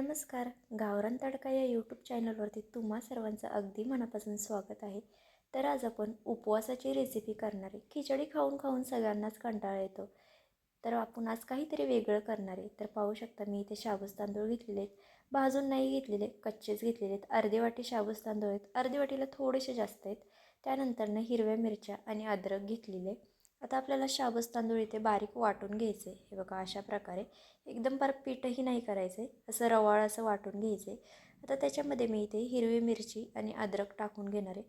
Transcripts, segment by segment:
नमस्कार. गावरान तडका या यूट्यूब चॅनलवरती तुम्हा सर्वांचं अगदी मनापासून स्वागत आहे. तर आज आपण उपवासाची रेसिपी करणार आहे. खिचडी खाऊन खाऊन सगळ्यांनाच कंटाळा येतो. तर आपण आज काहीतरी वेगळं करणार आहे. तर पाहू शकता मी इथे शाबूस तांदूळ घेतलेले आहेत. भाजून नाही घेतलेले कच्चेच घेतलेले आहेत. अर्धी वाटी शाबूस तांदूळ आहेत. अर्धी वाटीला थोडेसे जास्त आहेत. त्यानंतरनं हिरव्या मिरच्या आणि अद्रक घेतलेले आता आपल्याला शाबस तांदूळ इथे बारीक वाटून घ्यायचे. हे बघा अशा प्रकारे. एकदम पर पीठही नाही करायचं. आहे असं रवाळ असं वाटून घ्यायचे. आता त्याच्यामध्ये मी इथे हिरवी मिरची आणि अद्रक टाकून घेणार आहे.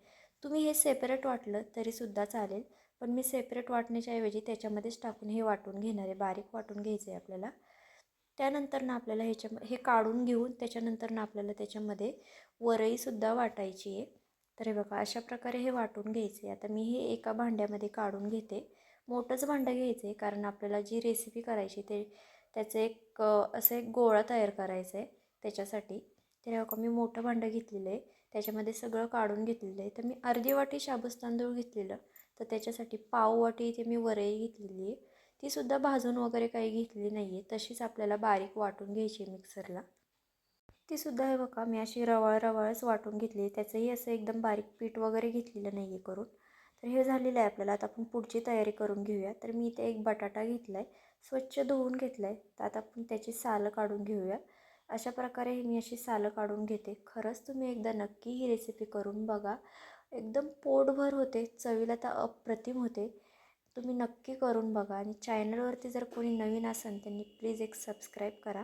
तुम्ही हे सेपरेट वाटलं तरीसुद्धा चालेल. पण मी सेपरेट वाटण्याच्या ऐवजी त्याच्यामध्येच टाकून हे वाटून घेणार आहे. बारीक वाटून घ्यायचं आहे आपल्याला. त्यानंतर ना आपल्याला ह्याच्या हे काढून घेऊन त्याच्यानंतर ना आपल्याला त्याच्यामध्ये वरईसुद्धा वाटायची आहे. तर हे बघा अशा प्रकारे हे वाटून घ्यायचे आता मी हे एका भांड्यामध्ये काढून घेते. मोठंच भांडं घ्यायचं आहे कारण आपल्याला जी रेसिपी करायची ते त्याचं एक असं एक गोळा तयार करायचं आहे त्याच्यासाठी. तर बघा मी मोठं भांडं घेतलेलं आहे. त्याच्यामध्ये सगळं काढून घेतलेलं आहे. तर मी अर्धी वाटी शाबूस तांदूळ घेतलेलं. तर त्याच्यासाठी पाव वाटी इथे मी वरई घेतलेली आहे. तीसुद्धा भाजून वगैरे काही घेतली नाही आहे तशीच आपल्याला बारीक वाटून घ्यायची आहे मिक्सरला तीसुद्धा हे बघा मी अशी रवाळ रवाळच वाटून घेतली त्याचंही असं एकदम बारीक पीठ वगैरे घेतलेलं नाही आहे करून. तर हे झालेलं आहे आपल्याला. आता आपण पुढची तयारी करून घेऊया. तर मी इथे एक बटाटा घेतला आहे स्वच्छ धुवून घेतलं आहे तर आता आपण त्याची सालं काढून घेऊया. अशा प्रकारे मी अशी सालं काढून घेते. खरंच तुम्ही एकदा नक्की ही रेसिपी करून बघा. एकदम पोटभर होते. चवीला तर अप्रतिम होते. तुम्ही नक्की करून बघा. आणि चॅनलवरती जर कोणी नवीन असेल त्यांनी प्लीज एक सबस्क्राईब करा.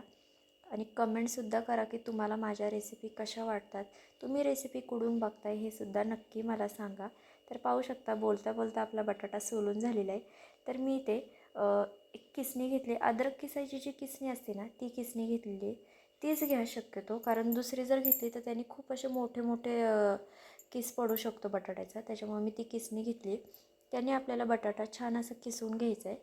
आणि कमेंटसुद्धा करा की तुम्हाला माझ्या रेसिपी कशा वाटतात. तुम्ही रेसिपी कुठून बघताय हे सुद्धा नक्की मला सांगा. तर पाहू शकता बोलता बोलता आपला बटाटा सोलून झालेला आहे. तर मी इथे एक किसणी घेतली. अद्रक किसायची जी किसणी असते ना ती किसणी घेतलेली आहे. तीच घ्या शक्यतो कारण दुसरी जर घेतली तर त्यांनी खूप असे मोठे मोठे किस पडू शकतो बटाट्याचा. त्याच्यामुळे मी ती किसणी घेतली. त्याने आपल्याला बटाटा छान असं किसून घ्यायचं आहे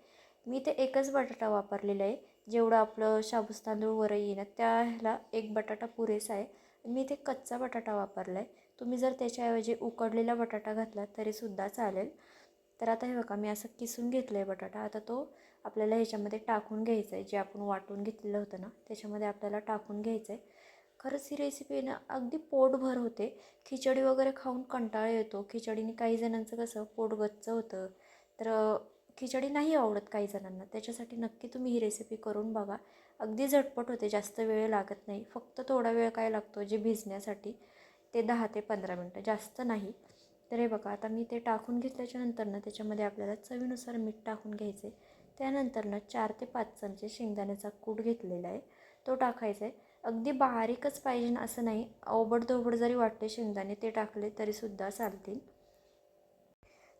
मी ते एकच बटाटा वापरलेला आहे. जेवढं आपलं शाबूस तांदूळ वरई येणं त्याला एक बटाटा पुरेसा आहे. मी ते कच्चा बटाटा वापरला आहे तुम्ही जर त्याच्याऐवजी उकडलेला बटाटा घातला तरीसुद्धा चालेल. तर आता हे बघा मी असं किसून घेतलं आहे बटाटा. आता तो आपल्याला ह्याच्यामध्ये टाकून घ्यायचा आहे जे आपण वाटून घेतलेलं होतं ना त्याच्यामध्ये आपल्याला टाकून घ्यायचं आहे खरंच ही रेसिपी ना अगदी पोटभर होते. खिचडी वगैरे खाऊन कंटाळा येतो. खिचडीने काही जणांचं कसं पोट गच्च होतं. तर खिचडी नाही आवडत काही जणांना. त्याच्यासाठी नक्की तुम्ही ही रेसिपी करून बघा. अगदी झटपट होते. जास्त वेळ लागत नाही. फक्त थोडा वेळ काय लागतो? जे भिजण्यासाठी. ते दहा ते पंधरा मिनटं जास्त नाही. तर हे बघा आता मी ते टाकून घेतल्याच्यानंतरनं ना त्याच्यामध्ये आपल्याला चवीनुसार मीठ टाकून घ्यायचे त्यानंतरनं चार ते पाच चमचे शेंगदाण्याचा कूट घेतलेला आहे. तो टाकायचा आहे अगदी बारीकच पाहिजे असं नाही. अवबडधोबड जरी वाटते शेंगदाणे ते टाकले तरीसुद्धा चालतील.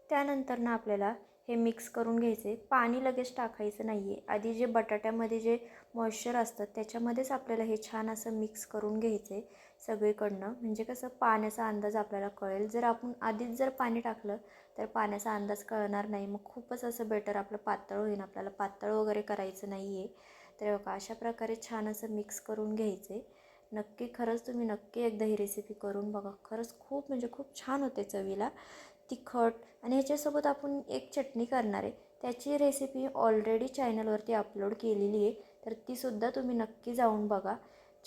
त्यानंतर ना आपल्याला हे मिक्स करून घ्यायचे. पाणी लगेच टाकायचं नाही आहे आधी जे बटाट्यामध्ये जे मॉइश्चर असतं त्याच्यामध्येच आपल्याला हे छान असं मिक्स करून घ्यायचं आहे सगळीकडनं. म्हणजे कसं पाण्याचा अंदाज आपल्याला कळेल. जर आपण आधीच जर पाणी टाकलं तर पाण्याचा अंदाज कळणार नाही. मग खूपच असं बेटर आपलं पातळ होईल आपल्याला पातळ वगैरे करायचं नाही आहे तर बघा अशा प्रकारे छान असं मिक्स करून घ्यायचं. आहे नक्की खरंच तुम्ही नक्की एकदा ही रेसिपी करून बघा. खरंच खूप म्हणजे खूप छान होते चवीला. तिखट आणि ह्याच्यासोबत आपण एक चटणी करणार आहे. त्याची रेसिपी ऑलरेडी चॅनलवरती अपलोड केलेली आहे. तर तीसुद्धा तुम्ही नक्की जाऊन बघा.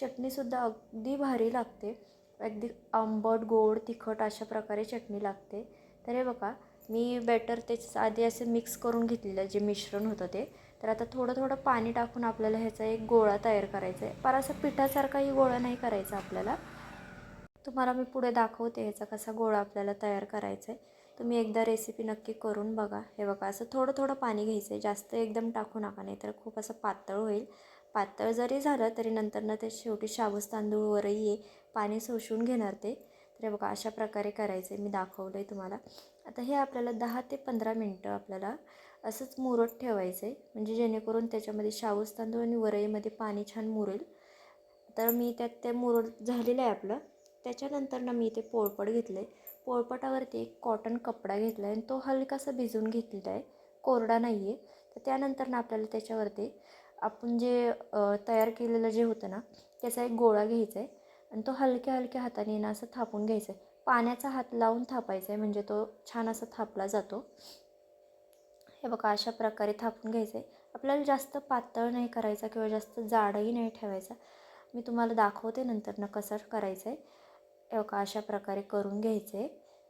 चटणीसुद्धा अगदी भारी लागते. अगदी आंबट गोड तिखट अशा प्रकारे चटणी लागते. तर हे बघा मी बेटर तेच आधी असे मिक्स करून घेतलेलं जे मिश्रण होतं ते. तर आता थोडं थोडं पाणी टाकून आपल्याला ह्याचा एक गोळा तयार करायचा आहे. पर असा पिठासारखाही गोळा नाही करायचा आपल्याला. तुम्हाला मी पुढे दाखवते ह्याचा कसा गोळा आपल्याला तयार करायचा आहे तुम्ही एकदा रेसिपी नक्की करून बघा. हे बघा असं थोडं थोडं पाणी घ्यायचं आहे जास्त एकदम टाकू नका नाही तर खूप असं पातळ होईल. पातळ जरी झालं तरी नंतरनं ते शेवटी शाबूस तांदूळवरही ये पाणी शोषून घेणार ते. तर हे बघा अशा प्रकारे करायचं आहे मी दाखवलं आहे तुम्हाला. आता हे आपल्याला दहा ते पंधरा मिनटं आपल्याला असंच मुरत ठेवायचं आहे म्हणजे जेणेकरून त्याच्यामध्ये शाबूस तांदूळ आणि वरईमध्ये पाणी छान मुरेल. तर मी त्यात ते मुरत झालेलं आहे आपलं. त्याच्यानंतर ना मी इथे पोळपट घेतलं आहे पोळपटावरती एक कॉटन कपडा घेतला आहे आणि तो हलकासा भिजून घेतलेला आहे. कोरडा नाही आहे तर त्यानंतर ना आपल्याला त्याच्यावरती आपण जे तयार केलेलं जे होतं ना त्याचा एक गोळा घ्यायचा आहे आणि तो हलक्या हलक्या हाताने ना असं थापून घ्यायचा आहे पाण्याचा हात लावून थापायचा आहे म्हणजे तो छान असा थापला जातो. हे बघा अशा प्रकारे थापून घ्यायचं आहे आपल्याला जास्त पातळ नाही करायचा किंवा जास्त जाडही नाही ठेवायचा. मी तुम्हाला दाखवते नंतर ना कसं करायचं आहे हे का अशा प्रकारे करून घ्यायचं. आहे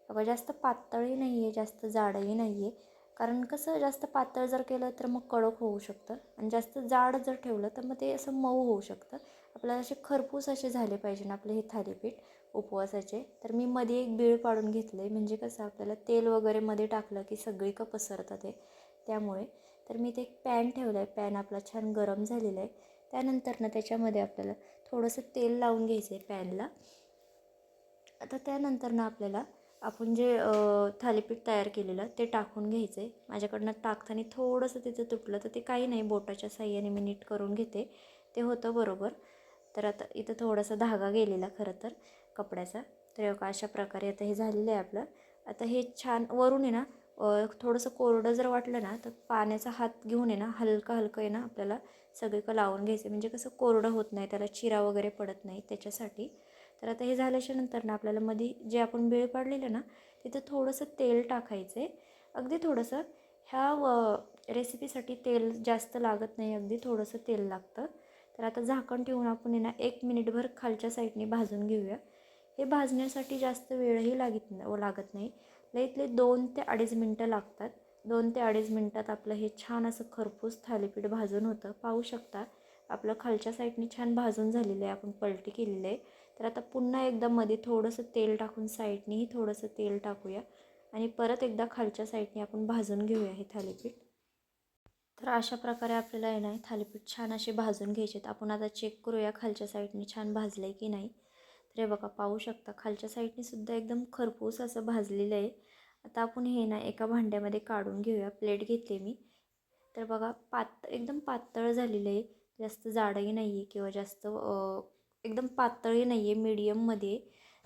बघा जास्त पातळही नाही आहे जास्त जाडही नाही आहे कारण कसं जास्त पातळ जर केलं तर मग कडक होऊ शकतं आणि जास्त जाड जर ठेवलं तर मग ते असं मऊ होऊ शकतं. आपल्याला असे खरपूस असे झाले पाहिजे ना आपले हे थालीपीठ उपवासाचे. तर मी मध्ये एक बीळ पाडून घेतलं आहे म्हणजे कसं आपल्याला तेल वगैरे मध्ये टाकलं की सगळी का पसरतं ते. त्यामुळे तर मी ते एक पॅन ठेवलं आहे पॅन आपला छान गरम झालेला आहे. त्यानंतर ना त्याच्यामध्ये आपल्याला थोडंसं तेल लावून घ्यायचं आहे पॅनला. आता त्यानंतर ना आपल्याला आपण जे थालीपीठ तयार केलेलं ते टाकून घ्यायचं आहे माझ्याकडनं टाकताना थोडंसं तिथं तुटलं तर ते काही नाही बोटाच्या साह्याने मी नीट करून घेते. ते होतं बरोबर. तर आता इथं थोडासा धागा गेलेला खरं तर कपड्याचा. तर का अशा प्रकारे आता हे झालेलं आहे आपलं. आता हे छान वरून आहे ना थोडंसं कोरडं जर वाटलं ना तर पाण्याचा हात घेऊन आहे ना हलका हलकं आहे ना आपल्याला सगळीकडं लावून घ्यायचं म्हणजे कसं कोरडं होत नाही त्याला चिरा वगैरे पडत नाही त्याच्यासाठी. तर आता हे झाल्याच्यानंतर ना आपल्याला मध्ये जे आपण बेळ पाडलेलं ना तिथं थोडंसं तेल टाकायचं आहे अगदी थोडंसं ह्या व रेसिपीसाठी तेल जास्त लागत नाही अगदी थोडंसं तेल लागतं. तर आता झाकण ठेवून आपण ना एक मिनिटभर खालच्या साईडने भाजून घेऊया. हे भाजण्यासाठी जास्त वेळही लागत लागत नाही. लईतले दोन ते अडीच मिनटं लागतात. दोन ते अडीच मिनटात आपलं हे छान असं खरपूस थालीपीठ भाजून होतं. पाहू शकता आपलं खालच्या साईडने छान भाजून झालेलं आहे आपण पलटी केलेलं आहे. तर आता पुन्हा एकदा मध्ये थोडंसं तेल टाकून साईडनेही थोडंसं तेल टाकूया. आणि परत एकदा खालच्या साईडने आपण भाजून घेऊया हे थालीपीठ. तर अशा प्रकारे आपल्याला आहे ना थालीपीठ छान असे भाजून घ्यायचे आपण आता चेक करूया खालच्या साईडने छान भाजलं आहे की नाही. तर हे बघा पाहू शकता खालच्या साईडने सुद्धा एकदम खरपूस असं भाजलेलं आहे. आता आपण हे ना एका भांड्यामध्ये काढून घेऊया. प्लेट घेतले मी. तर बघा पात एकदम पातळ झालेलं आहे. जास्त जाडही नाही आहे किंवा जास्त एकदम पातळही नाही आहे मीडियममध्ये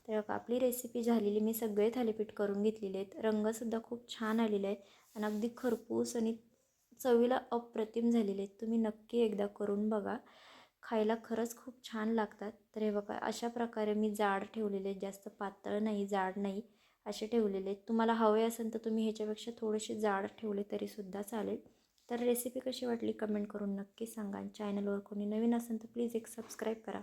तर आपली रेसिपी झालेली मी सगळे थालीपीठ करून घेतलेले आहेत. रंगसुद्धा खूप छान आलेले आहे आणि अगदी खरपूस आणि चवीला अप्रतिम झालेले आहेत. तुम्ही नक्की एकदा करून बघा. खायला खरंच खूप छान लागतात. तर हे बघा अशा प्रकारे मी जाड ठेवलेले आहेत. जास्त पातळ नाही जाड नाही असे ठेवलेले आहेत. तुम्हाला हवे असेल तर तुम्ही ह्याच्यापेक्षा थोडेसे जाड ठेवले तरीसुद्धा चालेल. तर रेसिपी कशी वाटली कमेंट करून नक्की सांगा. चॅनलवर कोणी नवीन असेल तर प्लीज एक सबस्क्राईब करा.